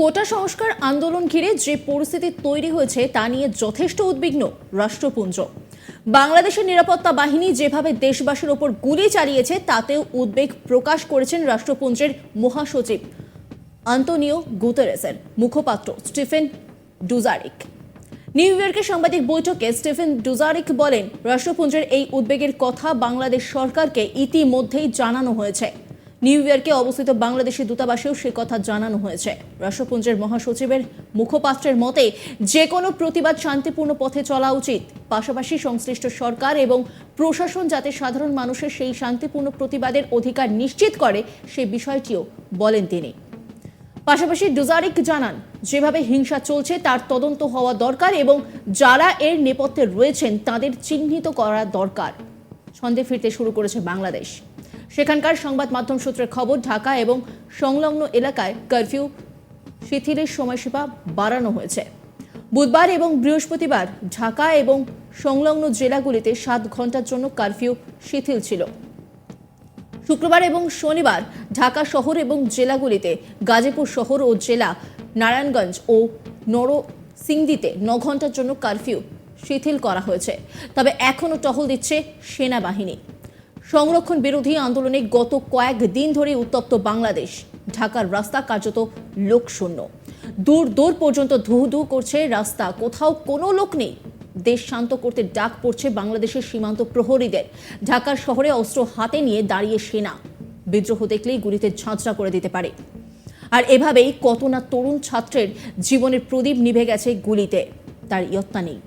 কোটা সংস্কার আন্দোলন ঘিরে যে পরিস্থিতি তৈরি হয়েছে তা নিয়ে যথেষ্ট উদ্বিগ্ন রাষ্ট্রপুঞ্জ। বাংলাদেশের নিরাপত্তা বাহিনী যেভাবে দেশবাসীর ওপর গুলি চালিয়েছে, তাতেও উদ্বেগ প্রকাশ করেছেন রাষ্ট্রপুঞ্জের মহাসচিব আন্তোনিও গুতেরেসের মুখপাত্র স্টিফেন ডুজারিক। নিউ ইয়র্কের সাংবাদিক বৈঠকে স্টিফেন ডুজারিক বলেন, রাষ্ট্রপুঞ্জের এই উদ্বেগের কথা বাংলাদেশ সরকারকে ইতিমধ্যেই জানানো হয়েছে। নিউ ইয়র্কে অবস্থিত বাংলাদেশি দূতাবাসেও সে কথা জানানো হয়েছে। রাষ্ট্রপুঞ্জের মহাসচিবের মুখপাত্রের মতে, যে কোনো প্রতিবাদ শান্তিপূর্ণ পথে চলা উচিত। পাশাপাশি সংশ্লিষ্ট সরকার এবং প্রশাসন যাতে সাধারণ মানুষের সেই শান্তিপূর্ণ প্রতিবাদের অধিকার নিশ্চিত করে, সে বিষয়টিও বলেন তিনি। পাশাপাশি ডুজারিক জানান, যেভাবে হিংসা চলছে তার তদন্ত হওয়া দরকার এবং যারা এর নেপথ্যে রয়েছেন তাদের চিহ্নিত করা দরকার। ছন্দে ফিরতে শুরু করেছে বাংলাদেশ। সেখানকার সংবাদ মাধ্যম সূত্রের খবর, ঢাকা এবং সংলগ্ন এলাকায় কারফিউ শিথিলের সময়সীমা বাড়ানো হয়েছে। বুধবার এবং বৃহস্পতিবার ঢাকা এবং সংলগ্ন জেলাগুলিতে সাত ঘণ্টার জন্য কারফিউ শিথিল ছিল। শুক্রবার এবং শনিবার ঢাকা শহর এবং জেলাগুলিতে গাজীপুর শহর ও জেলা নারায়ণগঞ্জ ও নরসিংদীতে ন ঘণ্টার জন্য কারফিউ শিথিল করা হয়েছে। তবে এখনও টহল দিচ্ছে সেনাবাহিনী। সংরক্ষণ বিরোধী আন্দোলনে গত কয়েক দিন ধরে উত্তপ্ত বাংলাদেশ। ঢাকার রাস্তা কার্যত লোকশূন্য। দূর দূর পর্যন্ত ধু ধু করছে রাস্তা। কোথাও কোনো লোক নেই। দেশ শান্ত করতে ডাক পড়ছে বাংলাদেশের সীমান্ত প্রহরীদের। ঢাকার শহরে অস্ত্র হাতে নিয়ে দাঁড়িয়ে সেনা। বিদ্রোহ দেখলেই গুলিতে ঝাঁঝরা করে দিতে পারে। আর এভাবেই কত না তরুণ ছাত্রের জীবনের প্রদীপ নিভে গেছে গুলিতে। তার ইয়ত্তা নেই।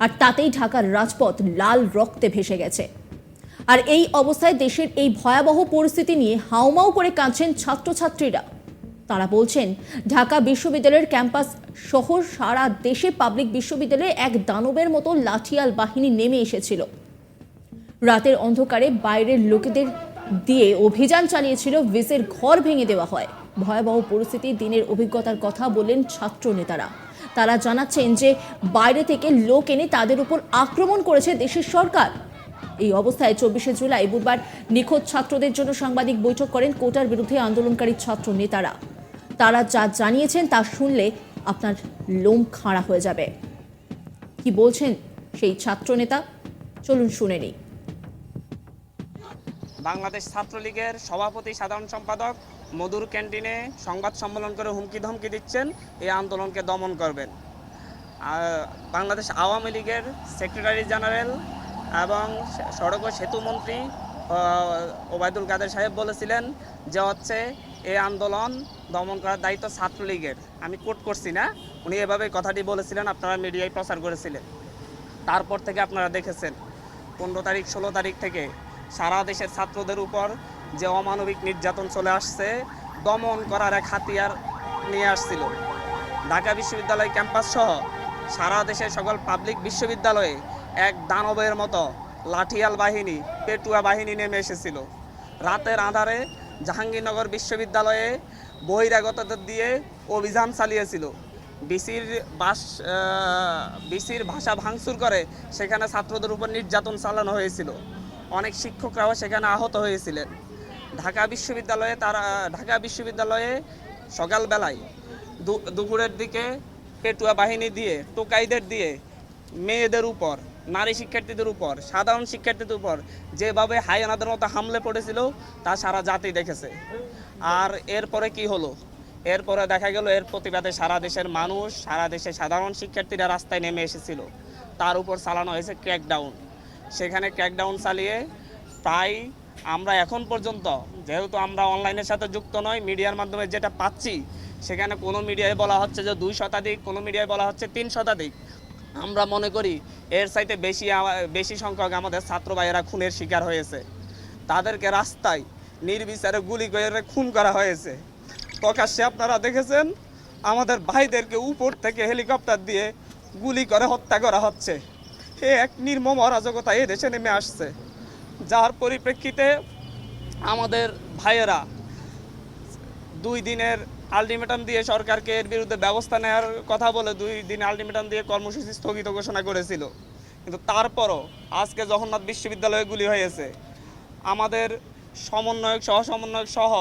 আর তাতেই ঢাকার রাজপথ লাল রক্তে ভেসে গেছে। আর এই অবস্থায় দেশের এই ভয়াবহ পরিস্থিতি নিয়ে হাউমাউ করে কাঁদছেন ছাত্রছাত্রীরা। তারা বলছেন, ঢাকা বিশ্ববিদ্যালয়ের ক্যাম্পাস সহ সারা দেশে পাবলিক বিশ্ববিদ্যালয়ে এক দানবের মতো লাঠিয়াল বাহিনী নেমে এসেছিল। রাতের অন্ধকারে বাইরের লোকেদের দিয়ে অভিযান চালিয়েছিল, ভিসের ঘর ভেঙে দেওয়া হয়। ভয়াবহ পরিস্থিতি, দিনের অভিজ্ঞতার কথা বললেন ছাত্র নেতারা তারা জানাচ্ছেন যে, বাইরে থেকে লোক এনে তাদের উপর আক্রমণ করেছে দেশের সরকার। এই অবস্থায় চব্বিশে জুলাই বুধবার নিখোঁজ ছাত্রদের জন্য সাংবাদিক বৈঠক করেন কোটার বিরুদ্ধে আন্দোলনকারী ছাত্র নেতারা। তারা যা জানিয়েছেন তা শুনলে আপনার লোম খাড়া হয়ে যাবে। কি বলছেন সেই ছাত্র নেতা? চলুন শুনে নিই। বাংলাদেশ ছাত্রলীগের সভাপতি, সাধারণ সম্পাদক মধুর ক্যান্টিনে সংবাদ সম্মেলন করে হুমকি ধমকি দিচ্ছেন। এই আন্দোলনকে দমন করবেন। বাংলাদেশ আওয়ামী লীগের সেক্রেটারি জেনারেল এবং সড়ক ও সেতু মন্ত্রী ওবায়দুল কাদের সাহেব বলেছিলেন যে হচ্ছে এই আন্দোলন দমন করার দায়িত্ব ছাত্রলীগের। আমি কোট করছি না, উনি এভাবে কথাটি বলেছিলেন, আপনারা মিডিয়ায় প্রচার করেছিলেন। তারপর থেকে আপনারা দেখেছেন, পনেরো তারিখ, ষোলো তারিখ থেকে সারা দেশের ছাত্রদের উপর যে অমানবিক নির্যাতন চলে আসছে, দমন করার এক হাতিয়ার নিয়ে আসছিল। ঢাকা বিশ্ববিদ্যালয় ক্যাম্পাস সহ সারা দেশের সকল পাবলিক বিশ্ববিদ্যালয়ে দানবের মতো লাঠিয়াল বাহিনী, পেটুয়া বাহিনী নেমে এসেছিল। রাতের আধারে জাহাঙ্গীরনগর বিশ্ববিদ্যালয়ে বহিরাগতদের দিয়ে অভিযান চালিয়েছিল। বিসির বাস বিসির ভাষা ভাঙচুর করে সেখানে ছাত্রদের উপর নির্যাতন চালানো হয়েছিল। অনেক শিক্ষকরাও সেখানে আহত হয়েছিলেন। ঢাকা বিশ্ববিদ্যালয়ে তারা, ঢাকা বিশ্ববিদ্যালয়ে সকালবেলায় দুপুরের দিকে পেটুয়া বাহিনী দিয়ে, টোকাইদের দিয়ে মেয়েদের উপর নারী শিক্ষার্থীদের উপর, সাধারণ শিক্ষার্থীদের উপর যেভাবে হায়ানাদের মতো হামলে পড়েছিল, তা সারা জাতি দেখেছে। আর এরপরে কি হলো? এরপরে দেখা গেল, এর প্রতিবাদে সারা দেশের মানুষ, সারা দেশের সাধারণ শিক্ষার্থীরা রাস্তায় নেমে এসেছিল। তার উপর চালানো হয়েছে ক্র্যাকডাউন সেখানে ক্র্যাকডাউন চালিয়ে প্রায় আমরা এখন পর্যন্ত, যেহেতু আমরা অনলাইনের সাথে যুক্ত নয় মিডিয়ার মাধ্যমে যেটা পাচ্ছি, সেখানে কোনো মিডিয়ায় বলা হচ্ছে যে দুই শতাধিক, কোনো মিডিয়ায় বলা হচ্ছে তিন শতাধিক। আমরা মনে করি এর চাইতে বেশি বেশি সংখ্যক আমাদের ছাত্র ভাইয়েরা খুনের শিকার হয়েছে। তাদেরকে রাস্তায় নির্বিচারে গুলি করে খুন করা হয়েছে। প্রকাশ্যে আপনারা দেখেছেন, আমাদের ভাইদেরকে উপর থেকে হেলিকপ্টার দিয়ে গুলি করে হত্যা করা হচ্ছে। এ এক নির্মম অরাজকতা এ দেশে নেমে আসছে। যার পরিপ্রেক্ষিতে আমাদের ভাইয়েরা দুই দিনের আলটিমেটাম দিয়ে সরকারকে এর বিরুদ্ধে ব্যবস্থা নেওয়ার কথা বলে দুই দিন আলটিমেটাম দিয়ে কর্মসূচি স্থগিত ঘোষণা করেছিল। কিন্তু তারপরও আজকে জগন্নাথ বিশ্ববিদ্যালয়ে গুলি হয়েছে। আমাদের সমন্বয়ক সহ সমন্বয়ক সহ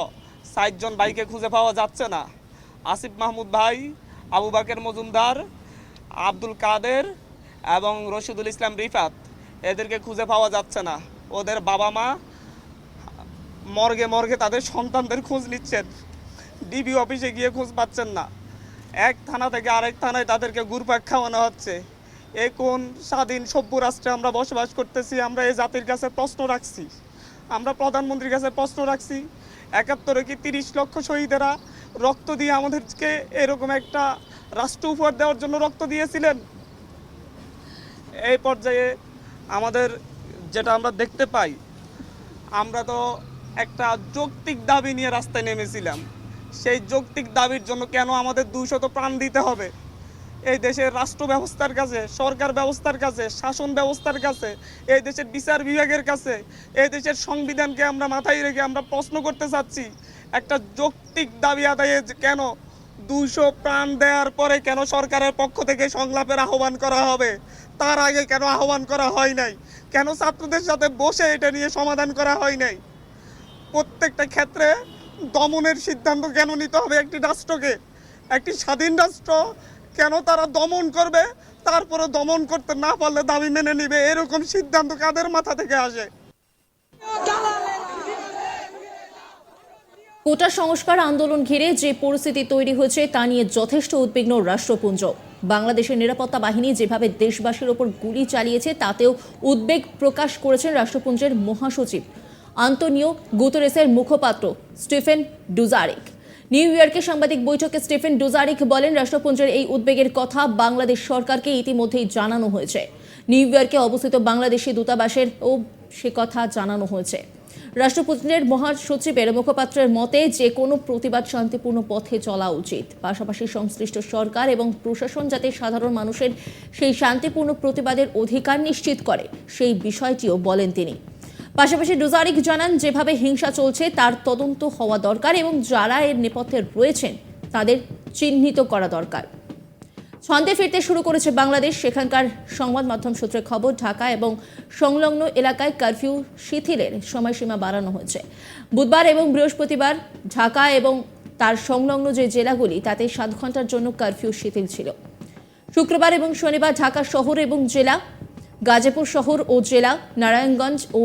ষাটজন বাইকে খুঁজে পাওয়া যাচ্ছে না। আসিফ মাহমুদ ভাই, আবু বাকের মজুমদার, আব্দুল কাদের এবং রশিদুল ইসলাম রিফাত এদেরকে খুঁজে পাওয়া যাচ্ছে না। ওদের বাবা মা মর্গে মর্গে তাদের সন্তানদের খোঁজ নিচ্ছেন। ডিবি অফিসে গিয়ে খোঁজ পাচ্ছেন না। এক থানা থেকে আরেক থানায় তাদেরকে ঘুরপাক খাওয়ানো হচ্ছে। এ কোন স্বাধীন সভ্য রাষ্ট্রে আমরা বসবাস করতেছি, আমরা এই জাতির কাছে প্রশ্ন রাখছি। আমরা প্রধানমন্ত্রীর কাছে প্রশ্ন রাখছি, একাত্তরে কি তিরিশ লক্ষ শহীদেরা রক্ত দিয়ে আমাদেরকে এরকম একটা রাষ্ট্র উপহার দেওয়ার জন্য রক্ত দিয়েছিলেন? এই পর্যায়ে আমাদের যেটা আমরা দেখতে পাই, আমরা তো একটা যৌক্তিক দাবি নিয়ে রাস্তায় নেমেছিলাম। সেই যৌক্তিক দাবির জন্য কেন আমাদের দুশত প্রাণ দিতে হবে? এই দেশের রাষ্ট্র ব্যবস্থার কাছে, সরকার ব্যবস্থার কাছে, শাসন ব্যবস্থার কাছে, এই দেশের বিচার বিভাগের কাছে, এই দেশের সংবিধানকে আমরা মাথায় রেখে আমরা প্রশ্ন করতে চাচ্ছি, একটা যৌক্তিক দাবি আদায়ে কেন দুশো প্রাণ দেওয়ার পরে কেন সরকারের পক্ষ থেকে সংলাপের আহ্বান করা হবে? তার আগে কেন আহ্বান করা হয় নাই? কেন ছাত্রদের সাথে বসে এটা নিয়ে সমাধান করা হয় নাই? প্রত্যেকটা ক্ষেত্রে দমনের সিদ্ধান্ত কেন নিতে হবে একটি রাষ্ট্রকে? একটি স্বাধীন রাষ্ট্র কেন তারা দমন করবে? তারপরে দমন করতে না পারলে দাবি মেনে নিবে? এরকম সিদ্ধান্ত কাদের মাথা থেকে আসে? কোটা সংস্কার আন্দোলন ঘিরে যে পরিস্থিতি তৈরি হয়েছে, তা নিয়ে যথেষ্ট উদ্বিগ্ন রাষ্ট্রপুঞ্জ। বাংলাদেশের নিরাপত্তা বাহিনী যেভাবে দেশবাসীর ওপর গুলি চালিয়েছে, তাতেও উদ্বেগ প্রকাশ করেছেন রাষ্ট্রপুঞ্জের মহাসচিব। আন্তনিও গুতরেসের মুখপাত্র স্টিফেন ডুজারিক। নিউ ইয়র্কে সাংবাদিক বৈঠকে স্টিফেন ডুজারিক বলেন, রাষ্ট্রপুঞ্জের এই উদ্বেগের কথা বাংলাদেশ সরকারকে ইতিমধ্যেই জানানো হয়েছে। নিউ ইয়র্কে অবস্থিত বাংলাদেশি দূতাবাসের ও সে কথা জানানো হয়েছে। রাষ্ট্রপুঞ্জের মহাসচিবের মুখপাত্রের মতে, যে কোনো প্রতিবাদ শান্তিপূর্ণ পথে চলা উচিত। পাশাপাশি সংশ্লিষ্ট সরকার এবং প্রশাসন যাতে সাধারণ মানুষের সেই শান্তিপূর্ণ প্রতিবাদের অধিকার নিশ্চিত করে, সেই বিষয়টিও বলেন তিনি। পাশাপাশি ডুজারিক জানান, যেভাবে হিংসা চলছে, তার তদন্ত হওয়া দরকার এবং যারা এর নেপথ্যে রয়েছেন, তাদের চিহ্নিত করা দরকার। ছন্দে ফিরতে শুরু করেছে বাংলাদেশ। সেখানকার সংবাদ মাধ্যম সূত্রে খবর, ঢাকা এবং সংলগ্ন এলাকায় কারফিউ শিথিলের সময়সীমা বাড়ানো হয়েছে। বুধবার এবং বৃহস্পতিবার ঢাকা এবং তার সংলগ্ন যে জেলাগুলি, তাতে সাত ঘণ্টার জন্য কারফিউ শিথিল ছিল। শুক্রবার এবং শনিবার ঢাকা শহর এবং জেলা, গাজীপুর শহর ও জেলা, নারায়ণগঞ্জ ও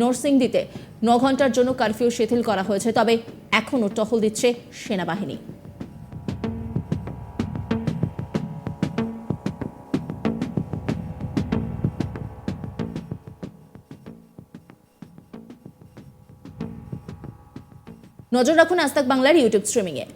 নরসিংদীতে ন ঘণ্টার জন্য কারফিউ শিথিল করা হয়েছে, তবে এখনও টহল দিচ্ছে সেনাবাহিনী। নজর রাখুন আস্তাক বাংলার ইউটিউব স্ট্রিমিংয়ে।